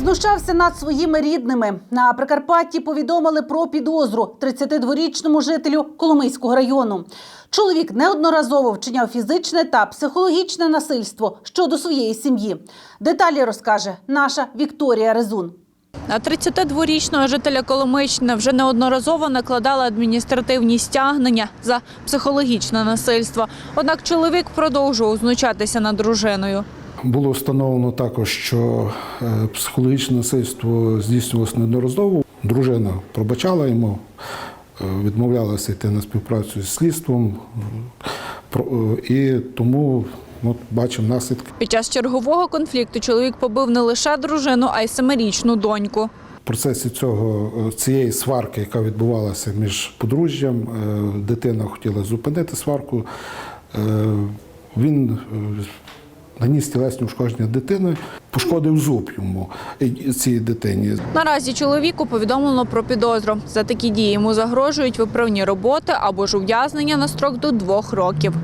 Знущався над своїми рідними. На Прикарпатті повідомили про підозру 32-річному жителю Коломийського району. Чоловік неодноразово вчиняв фізичне та психологічне насильство щодо своєї сім'ї. Деталі розкаже наша Вікторія Резун. На 32-річного жителя Коломийщини вже неодноразово накладали адміністративні стягнення за психологічне насильство. Однак чоловік продовжував знущатися над дружиною. Було встановлено також, що е, психологічне насильство здійснювалося неодноразово. Дружина пробачала йому, е, відмовлялася йти на співпрацю з слідством, е, і тому от, бачимо наслідки. Під час чергового конфлікту чоловік побив не лише дружину, а й семирічну доньку. В процесі цього цієї сварки, яка відбувалася між подружжям, дитина хотіла зупинити сварку. Він наніс тілесні ушкодження дитини, пошкодив зуб йому е, цій дитині. Наразі чоловіку повідомлено про підозру. За такі дії йому загрожують виправні роботи або ж ув'язнення на строк до двох років.